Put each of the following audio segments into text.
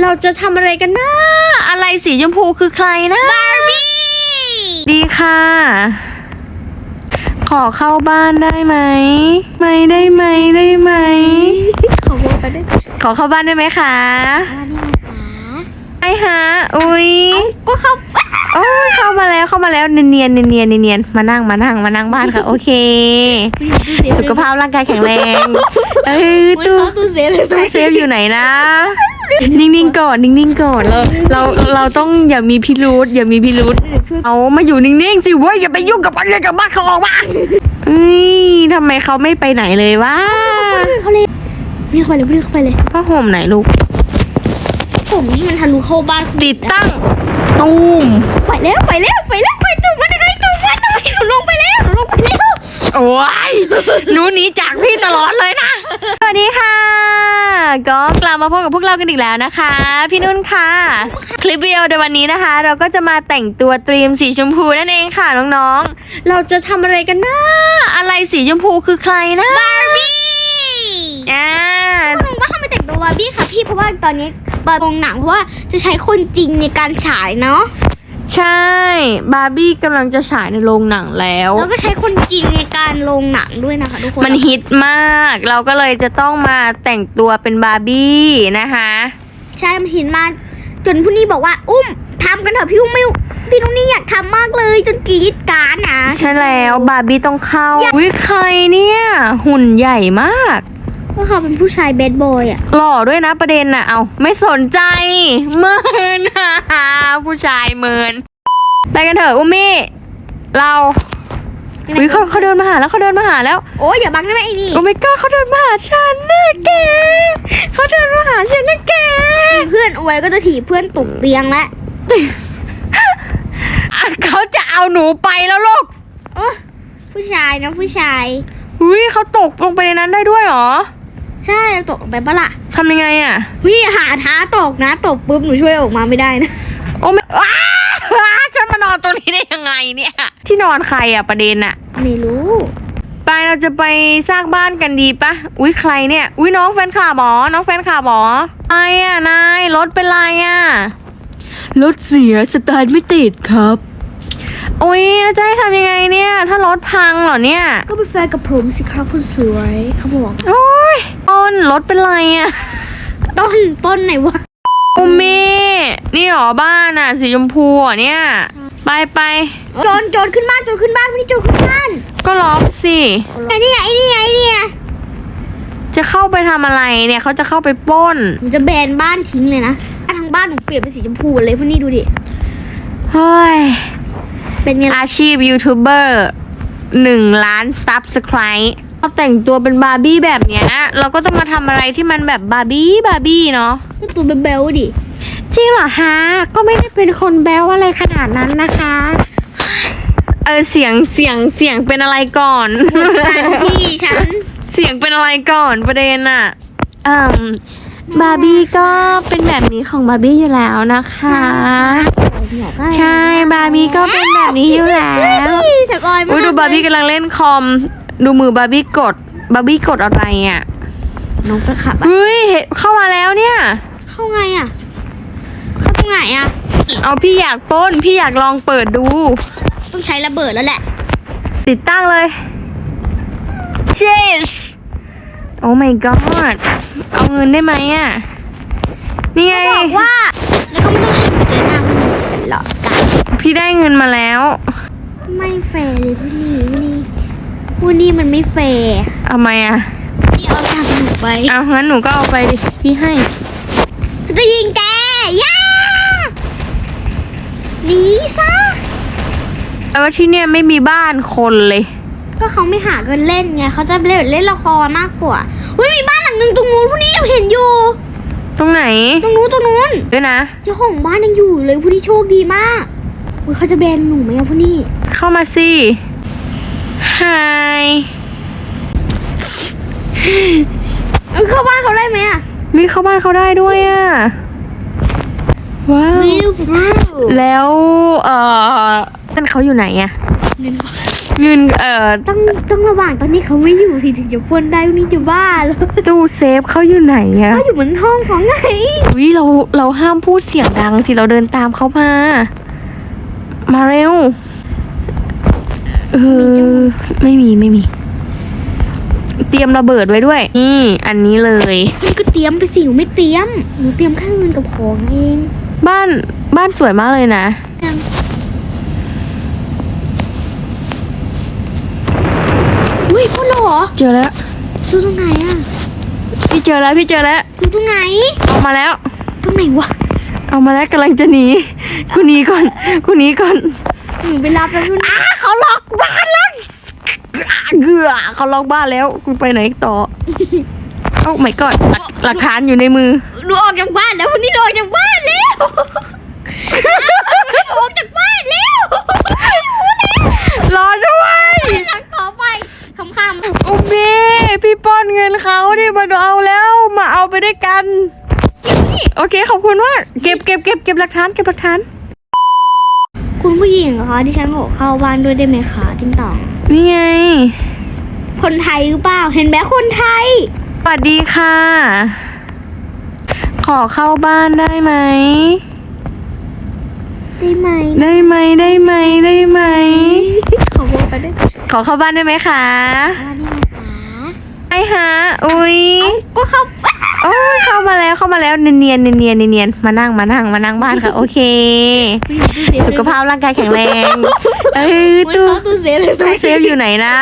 เราจะทำอะไรกันนะ อะไรสีชมพูคือใครนะบาร์บี้ดีค่ะ ขอเข้าบ้านได้ไหม ไม่ได้ไหมได้ไหม ขอโบไปด้วยขอเข้าบ้านได้ไหมคะอ่านี่ไงคะได้ฮะ อุ้ยก็เข้าโอ้ยเข้ามาแล้วเข้ามาแล้วเนียนเนียนเนียนเนียนๆมานั่งมานั่งมานั่งบ้านค่ะ โอเคตู้เซฟสุขภาพร่างกายแข็งแรง เอ้ยตู้ตู้ตู้เซฟเลยตู้เซฟอยู่ไหนนะ นิ่งๆก่อนนิ่งๆก่อนเราเราเราต้องอย่ามีพิรุธอย่ามีพิรุธเอามาอยู่นิ่งๆสิเว้ยอย่าไปยุ่งกับอะไรกับบ้านเขาออกมาเอ้ยทำไมเขาไม่ไปไหนเลยวะเขาเลยพี่เข้าไปเลยพี่เข้าไปเลยผ้าห่มไหนลูกผมที่มันทะลุเข้าบ้านติดตั้งตูมไปแล้วไปแล้วไปแล้วไปตุ่มมันอะไรตุ่มมันอะไรหนูลงไปแล้วหนูลงไปแล้วโอ้ยหนูหนีจากพี่ตลอดเลยนะสวัสดีค่ะ ก็กลับมาพบกับพวกเรากันอีกแล้วนะคะ พี่นุ่นค่ะ คลิปวิดีโอในวันนี้นะคะ เราก็จะมาแต่งตัวตรีมสีชมพูนั่นเองค่ะน้องๆ เราจะทำอะไรกันนะอะไรสีชมพูคือใครนะบาร์บี้อ่าผมว่าทำไมแต่งตัวบาร์บี้ค่ะพี่เพราะว่าตอนนี้บาร์โรงหนังเพราะว่าจะใช้คนจริงในการฉายเนาะ ใช่ บาร์บี้กำลังจะฉายในโรงหนังแล้ว แล้วก็ใช้คนจริงในการโรงหนังด้วยนะคะทุกคนมันฮิตมาก เราก็เลยจะต้องมาแต่งตัวเป็นบาร์บี้นะคะ ใช่มันฮิตมากจนผู้นี้บอกว่า อุ้มทำกันเถอะพี่อุ้มไม่พี่นุ่นนี่อยากทำมากเลยจนกรีดกรารนะ ใช่แล้วบาร์บี้ต้องเข้าวิใครเนี่ย หุ่นใหญ่มาก ก็เขาเป็นผู้ชายเบดบอยอะ หล่อด้วยนะประเด็นน่ะ เอาไม่สนใจเมินผู้ชายเมินไปกันเถอะอุ้มมี่ เราวิเขาเขาเดินมาหาแล้วเขาเดินมาหาแล้ว โอ้ยอย่าบังได้ไหมไอ้นี่โอ้ my god เขาเดินมาหาฉันนะแกเขาเดินมาหาฉันนะแก เพื่อนอวยก็จะถีบเพื่อนตกเตียงแล้วอะเขาจะเอาหนูไปแล้วลูกโอ้ผู้ชายนะผู้ชาย อุ้ยเขาตกลงไปในนั้นได้ด้วยเหรอใช่เราตกลงไปปะล่ะทำยังไงอะ พี่หาท้าตกนะ ตกปุ๊บหนูช่วยออกมาไม่ได้นะ โอ้ไม่ว้าว้าฉันมานอนตรงนี้ได้ยังไงเนี่ย ที่นอนใครอะประเด็นอะ ไม่รู้ ไปเราจะไปสร้างบ้านกันดีปะอุ้ยใครเนี่ย อุ้ยน้องแฟนคลับหมอน้องแฟนคลับหมอไออะนายรถเป็นไรอะ รถเสียสตาร์ทไม่ติดครับโอ้ยแล้วจะให้ทำยังไงเนี่ย ถ้ารถพังเหรอเนี่ย ก็เป็นแฟนกับผมสิครับคุณสวยเขาบอกโอ้ยต้นรถเป็นไรอะต้นต้นไหนวะอุมมี่นี่เหรอบ้านอะสีชมพูอะเนี่ย ไปไปโจรโจรขึ้นบ้านโจรขึ้นบ้านวันนี้โจรขึ้นบ้าน ก็ล็อกสิไอ้นี่ไงไอ้นี่ไงไอ้นี่ไงจะเข้าไปทำอะไรเนี่ยเขาจะเข้าไปปล้นผมจะแบนบ้านทิ้งเลยนะทางบ้านหนูเปลี่ยนเป็นสีชมพูเลยพวกนี้ดูดิเฮ้ย เป็นไงล่ะอาชีพยูทูบเบอร์หนึ่งล้านซับสไครต์เราแต่งตัวเป็นบาร์บี้แบบเนี้ย เราก็ต้องมาทำอะไรที่มันแบบบาร์บี้บาร์บี้เนาะก็ตัวเบลๆดิ จริงเหรอฮะ ก็ไม่ได้เป็นคนแบวอะไรขนาดนั้นนะคะ เออเสียงเสียงเสียงเป็นอะไรก่อน พี่ฉัน เสียงเป็นอะไรก่อนประเด็นอะอืม บาร์บี้ก็เป็นแบบนี้ของบาร์บี้อยู่แล้วนะคะ ใช่บาร์บี้ก็เป็นแบบนี้อยู่แล้วสกอยมากอุ้ยดูบาร์บี้กำลังเล่นคอม ดูมือบาร์บี้กดบาร์บี้กดอะไรอะน้องกระขับอะเฮ้ยเห็นเข้ามาแล้วเนี่ย เข้าไงอะเข้าตรงไหนอะเอาพี่อยากปล้นพี่อยากลองเปิดดู ต้องใช้ระเบิดแล้วแหละ ติดตั้งเลย เชสโอ้ my god เอาเงินได้ไหมอะ นี่ไง บอกว่า แล้วก็ไม่ต้องให้เจอหน้ามันตลอดกันพี่ได้เงินมาแล้ว ไม่แฟร์เลยพี่นี่พี่นี่วันนี้มันไม่แฟร์เอาไหมอะ พี่เอาทำหนูไปเอางั้นหนูก็เอาไปดิ พี่ให้ จะยิงแกย่าหนีซะแต่ว่าที่เนี่ยไม่มีบ้านคนเลย ก็เขาไม่หาเงินเล่นไงเขาจะเล่นเล่นละครมากกว่าอุ้ยมีบ้านหลังหนึ่งตรงนู้นพวกนี้เราเห็นอยู่ ตรงไหนตรงนู้นตรงนู้นด้วยนะเจ้าของบ้านยังอยู่เลยพวกนี้โชคดีมากอุ้ยเขาจะแบนหนูไหมอะพวกนี้เข้ามาสิ Hi เอาเข้าบ้านเขาได้ไหมอะมีเข้าบ้านเขาได้ด้วยอะว้าววิวบรูแล้วเอ่อนั่นเขาอยู่ไหนอะ เงินเอ่อต้องต้องระหว่างตอนนี้เขาไม่อยู่สิถึงจะปล้นได้พรุ่งนี้จะบ้าแล้วตู้เซฟเขาอยู่ไหนอะเขาอยู่บนห้องของไงวิเราเราห้ามพูดเสียงดังสิเราเดินตามเขามา มาเร็วเออไม่มีไม่มี เตรียมระเบิดไว้ด้วยนี่อันนี้เลยมันก็เตรียมไปสิหนูไม่เตรียมหนูเตรียมแค่เงินกับของเอง บ้านบ้านสวยมากเลยนะ อุ้ยพ่นเหรอเจอแล้วดูตรงไหนอะพี่เจอแล้วพี่เจอแล้วดูตรงไหนออกมาแล้ว ตรงไหนวะเอามาแล้วกำลังจะหนีกูหนีก่อนกูหนีก่อนหนูไปรับแล้วนู่นอ้าเขาล็อกบ้านแล้วอ่าเกือเขาล็อกบ้านแล้วกูไปไหนต่อเอ้าไม่ก่อนหลักหลักฐานอยู่ในมือหนูออกจากบ้านแล้ววันนี้หนูออกจากบ้านแล้วหนูออกจากบ้านแล้วรอด้วย หลังต่อไปคำคำอุมมีพี่ป้อนเงินเขาที่มาเอาแล้ว มาเอาไปด้วยกัน โอเคขอบคุณมากเก็บเก็บเก็บเก็บหลักฐานเก็บหลักฐาน คุณผู้หญิงเหรอคะที่ฉันขอเข้าบ้านด้วยได้ไหมคะทิ้งต่อนี่ไง คนไทยหรือเปล่าเห็นไหมคนไทย สวัสดีค่ะ ขอเข้าบ้านได้ไหมใช่ไหม ได้ไหมได้ไหมได้ไหม ขอโทษไปด้วยขอเข้าบ้านได้ไหมคะว่านี่นะคะได้ฮะอุ้ยก็เข้าโอ้ยเข้ามาแล้วเข้ามาแล้วเนียนเนียนเนียนเนียนเนียนมานั่งมานั่งมานั่งบ้านค่ะ โอเคสุขภาพร่างกายแข็งแรงเอ้ยตู้ตู้ตู้เซฟเลยไหมตู้เซฟอยู่ไหนนะ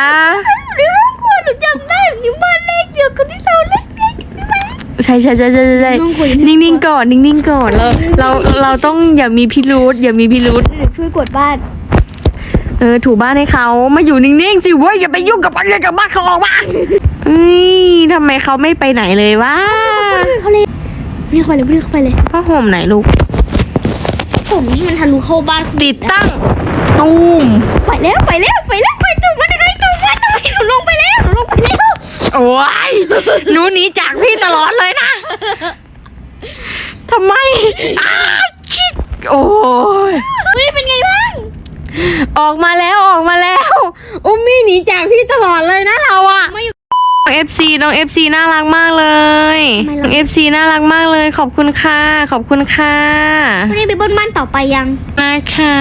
หรือว่าควรหนูจำได้อยู่บ้านเลขเดียวกับที่เราเล่นกันใช่ไหมใช่ใช่ใช่ใช่ใช่น้องคุยกันนิ่งๆก่อนนิ่งๆก่อนเราเราเราต้องอย่ามีพิรุษอย่ามีพิรุษเดี๋ยวช่วยกดบ้านเออถูบ้านให้เขามาอยู่นิ่งๆสิเว้ยอย่าไปยุ่งกับอะไรกับบ้านเขาออกมาเอ้ยทำไมเขาไม่ไปไหนเลยวะเขาเลยเรียกไปเลยเรียกไปเลยผ้าห่มไหนลูกผมที่มันทะลุเข้าบ้านคุณติดตั้งตูมไปแล้วไปแล้วไปแล้วไปตัวมันอะไรตัวมันอะไรหนูลงไปแล้วหนูลงไปแล้วโอ้ยหนูหนีจากพี่ตลอดเลยนะทำไมอ้าชิดโอ้ยเฮ้ยเป็นไงบ้าง ออกมาแล้วออกมาแล้ว อุ้มมี่หนีจากพี่ตลอดเลยนะเราอะไม่อยู่น้องเอฟซีน้องเอฟซีน่ารักมากเลยทำไมล่ะ น้องเอฟซีน่ารักมากเลย ขอบคุณค่ะ ขอบคุณค่ะวันนี้ไปบนบ้านต่อไปยังนะคะ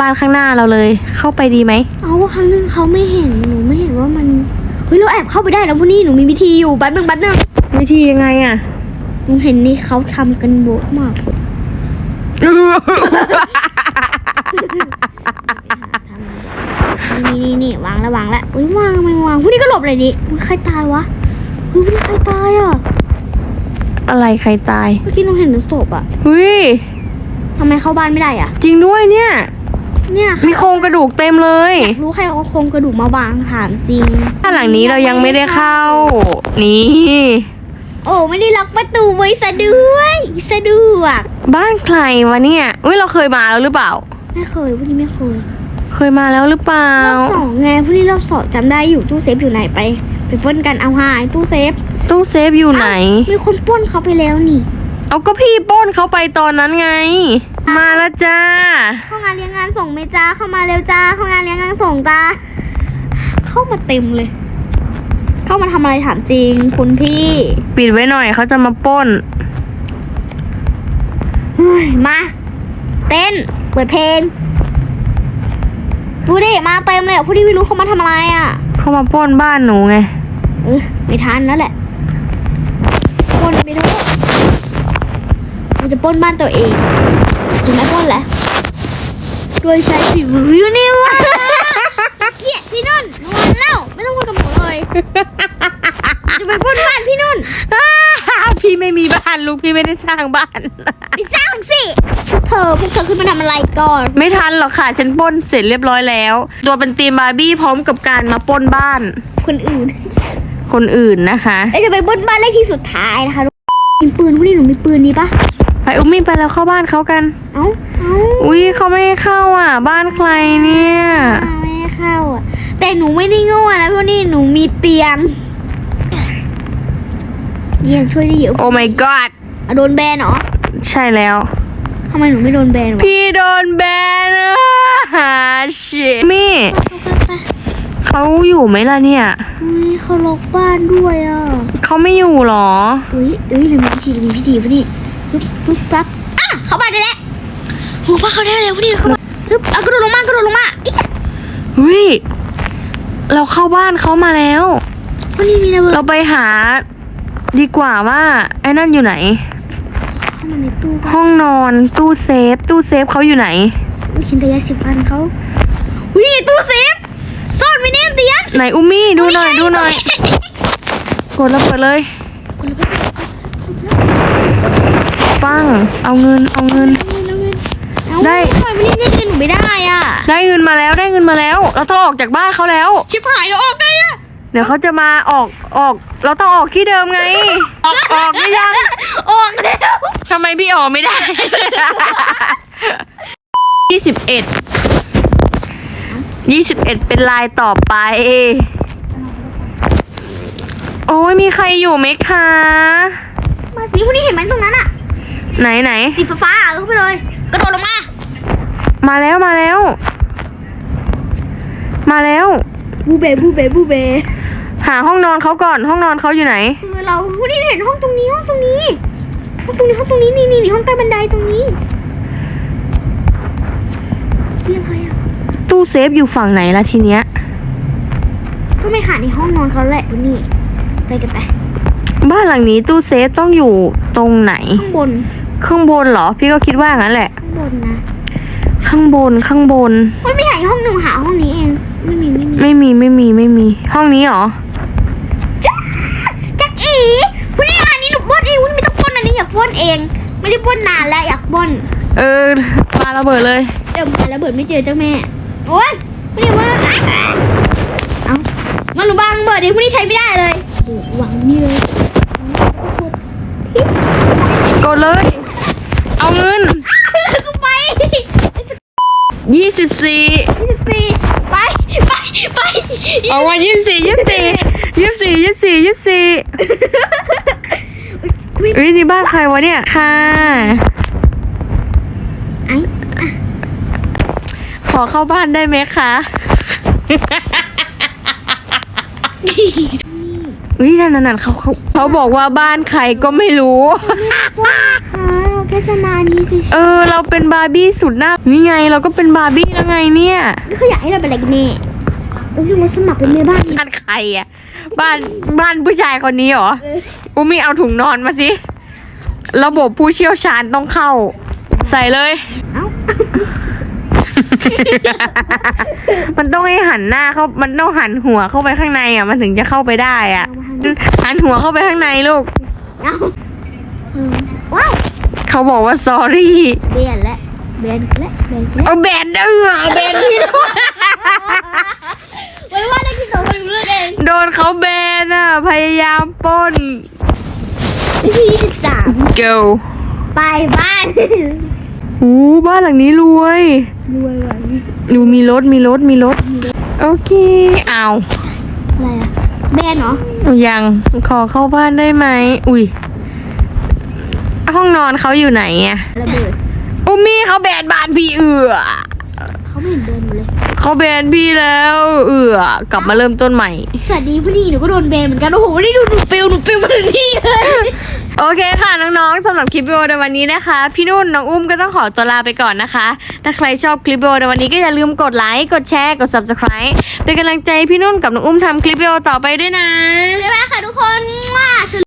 บ้านข้างหน้าเราเลย เข้าไปดีไหมเอาว่าครั้งหนึงเขาไม่เห็นหนูไม่เห็นว่ามันเฮ้ยเราแอบเข้าไปได้แล้วพวกนี้หนูมีวิธีอยู่แป๊บนึงแป๊บนึงวิธียังไงอะ หนูเห็นนี่เขาทำกันโบะมาก นี่นี่นี่วางแล้ววางแล้วอุ้ยวางไม่วางพวกนี้ก็หลบเลยดิอุ๊ยใครตายวะเฮ้ยพวกนี้ใครตายอะ อะไรใครตาย เมื่อกี้หนูเห็นศพอะเฮ้ยทำไมเข้าบ้านไม่ได้อะ จริงด้วยเนี่ย เนี่ยมีโครงกระดูกเต็มเลย รู้ใครเอาโครงกระดูกมาวางถามจริงบ้านหลังนี้เรายังไม่ได้เข้า นี่ โอ้ไม่ได้ล็อกประตูไว้ซะด้วยสะดวก บ้านใครวะเนี่ย อุ้ยเราเคยมาแล้วหรือเปล่า ไม่เคยพวกนี้ไม่เคยเคยมาแล้วหรือเปล่า รอบสองไงพวกนี้รอบสองจำได้อยู่ตู้เซฟอยู่ไหนไป ไปปล้นกันเอาหายตู้เซฟตู้เซฟอยู่ไหน มีคนปล้นเขาไปแล้วนี่เอาก็พี่ปล้นเขาไปตอนนั้นไง มาแล้วจ้า เข้างานเลี้ยงงานส่งไหมจ้าเข้ามาเร็วจ้าเข้างานเลี้ยงงานส่งจ้าเข้ามาเต็มเลย เข้ามาทำอะไรถามจริง คุณพี่ปิดไว้หน่อยเขาจะมาปล้น เฮ้ยมา เต้น เปิดเพลง ดูดิ มาเต็มเลยอะผู้ที่ไม่รู้เขามาทำอะไรอะ เขามาปล้นบ้านหนูไง เออไม่ทันแล้วแหละปล้นไปเถอะมันจะปล้นบ้านตัวเองถึงไม่ปล้นแหละโดยใช้ฝีมืออยู่นี่วะเกลียดพี่นุ่นนวลแล้วไม่ต้องพูดกับหนูเลยจะไปปล้นบ้านพี่นุ่นพี่ไม่มีบ้านลูกพี่ไม่ได้สร้างบ้าน ไปสร้าง สิพวกเธอพวกเธอขึ้นมาทำอะไรก่อน ไม่ทันหรอกค่ะ ฉันปล้นเสร็จเรียบร้อยแล้ว ตัวเป็นตีมบาร์บี้พร้อมกับการมาปล้นบ้านคนอื่นคนอื่นนะคะเอ้ยจะไปปล้นบ้านเลขที่สุดท้ายนะคะมีปืนพวกนี้หนูมีปืนดีปะไปอุ้มมี่ไปแล้วเข้าบ้านเขากัน เอ้าเอ้าอุ้ยเขาไม่ให้เข้าอะ บ้านใครเนี่ย ไม่ให้เข้าอะ แต่หนูไม่ได้โง่นะพวกนี้หนูมีเตียงเตียงช่วยได้เยอะโอ้ my god อะโดนแบนเหรอ ใช่แล้วทำไมหนูไม่โดนแบนวะพี่โดนแบนอะหาชิมี่ไปเขาอยู่ไหมล่ะเนี่ยๆอุ้ยเขาล็อกบ้านด้วยอะเขาไม่อยู่หรออุ้ยเอ้ยเรามีพิธีเรามีพิธีพอดีปึ๊บปึ๊บปั๊บอะเข้าบ้านได้แล้วโหบ้านเขาได้แล้วพอดีเข้ามาปึ๊บอะกระโดดลงมากระโดดลงมาอีกเฮ้ยเราเข้าบ้านเขามาแล้ววันนี้มีระเบิดเราไปหาดีกว่าว่าไอ้นั่นอยู่ไหนเข้า มาในตู้บ้านห้องนอนตู้เซฟ ตู้เซฟเขาอยู่ไหนอุ๊ยเห็นแต่ยาสีฟันเขาอุ้ยตู้เซฟซ่อนไว้ในเตียงไหนอุมมี่ดูหน่อยดูหน่อย กดแล้วเปิดเลยคนละบ้านปังเอาเงินเอาเงินเอาได้ ทำไมวันนี้ได้เงินหนูไม่ได้อะ ได้เงินมาแล้วได้เงินมาแล้ว เราต้องออกจากบ้านเขาแล้ว ชิบหายแล้วออกได้อะเดี๋ยวเขาจะมาออกออก เราต้องออกที่เดิมไง ออกออกไม่ยังออกแล้วทำไมพี่ออกไม่ได้ ยี่สิบเอ็ดยี่สิบเอ็ดเป็นลายต่อไป โอ้ยมีใครอยู่ไหมคะ มาสิวันนี้เห็นไหมตรงนั้นอะไหนไหน สีฟ้าๆอะเข้าไปเลย กระโดดลงมา มาแล้วมาแล้ว มาแล้ว บูเบบูเบบูเบ หาห้องนอนเขาก่อนห้องนอนเขาอยู่ไหน คือเราวันนี้เห็นห้องตรงนี้ห้องตรงนี้ห้องตรงนี้ห้องตรงนี้นี่นี่นี่ห้องใต้บันไดตรงนี้เรียกอะไรอะตู้เซฟอยู่ฝั่งไหนละทีเนี้ยก็ไม่หาในห้องนอนเขาแหละวันนี้ไปกันไปบ้านหลังนี้ตู้เซฟต้องอยู่ตรงไหน ข้างบนข้างบนเหรอ พี่ก็คิดว่างั้นแหละ ข้างบนนะข้างบนข้างบนมันไม่หาห้องหนึ่งหาห้องนี้เองไม่มีไม่มีไม่มีไม่มีไม่มี ห้องนี้เหรอจ้า จักอีวันนี้อันนี้หนูปล้นเองวันนี้ไม่ต้องปล้นอันนี้อยากปล้นเอง ไม่ได้ปล้นนานแล้วอยากปล้นเออปาระเบิดเลยเดี๋ยวมาแล้วเบิดไม่เจอเจ้าแม่โอ๊ยวันนี้ว่าเอ้ามันหนูบางเบิดดิวันนี้ใช้ไม่ได้เลยโอ้หวังนี่เลยกดเลย เอาเงินกูไปยี่สิบสี่ยี่สิบสี่ไป ไป ไป เอาวันยี่สิบสี่ยี่สิบสี่ ยี่สิบสี่ยี่สิบสี่ยี่สิบสี่เฮ้ยนี่บ้านใครวะเนี่ยค่ะไอ้ขอเข้าบ้านได้ไหมคะอุ้ยนั่นนั่นนั่นเขาเขาเขาบอกว่าบ้านใครก็ไม่รู้ว่าค่ะเราแค่จะมานี้สิเออ เราเป็นบาร์บี้สุดน่านี่ไง เราก็เป็นบาร์บี้แล้วไงเนี่ยก็คืออยากให้เราเป็นอะไรกันแน่ เราคือมาสมัครเป็นแม่บ้านบ้านใครอะ บ้านบ้านผู้ชายคนนี้เหรอเอออุมีเอาถุงนอนมาสิ ระบบผู้เชี่ยวชาญต้องเข้า ใส่เลยเอ้ามันต้องให้หันหน้าเข้า มันต้องหันหัวเข้าไปข้างในอะ มันถึงจะเข้าไปได้อะ หันหัวเข้าไปข้างในลูกเอ้าเออว้าวเขาบอกว่า sorry เบนและเบนและเบนและเอาแบนเด้อเอาแบนพี่ด้วย ไว้ว่าได้กินสองคนอยู่เรื่องเอง โดน เขาแบนอะ พยายามปล้นวิธีสิบสาม go ไปบ้านอู้บ้านหลังนี้รวยรวยว่ะดูมีรถมีรถมีรถ โอเคเอาอะไรอะแบนเหรอยังขอเข้าบ้านได้ไหมอุ้ยห้องนอนเขาอยู่ไหนอะระเบิด อุ้มมี่เขาแบนบ้านพี่เอือเขาไม่เห็นเบนหมดเลย เขาแบนพี่แล้ว เอือกลับมาเริ่มต้นใหม่ สวัสดีพอดีหนูก็โดนเบนเหมือนกัน โอ้โหวันนี้ดูหนูฟิลหนูฟิลมาถึงที่เลยโอเคค่ะน้องๆสำหรับคลิปวิดีโอในวันนี้นะคะ พี่นุ่นน้องอุ้มก็ต้องขอตัวลาไปก่อนนะคะ ถ้าใครชอบคลิปวิดีโอในวันนี้ก็อย่าลืมกดไลค์ กดแชร์ กด subscribe เป็นกำลังใจให้พี่นุ่นกับน้องอุ้มทำคลิปวิดีโอต่อไปด้วยนะ บ๊ายบายค่ะทุกคน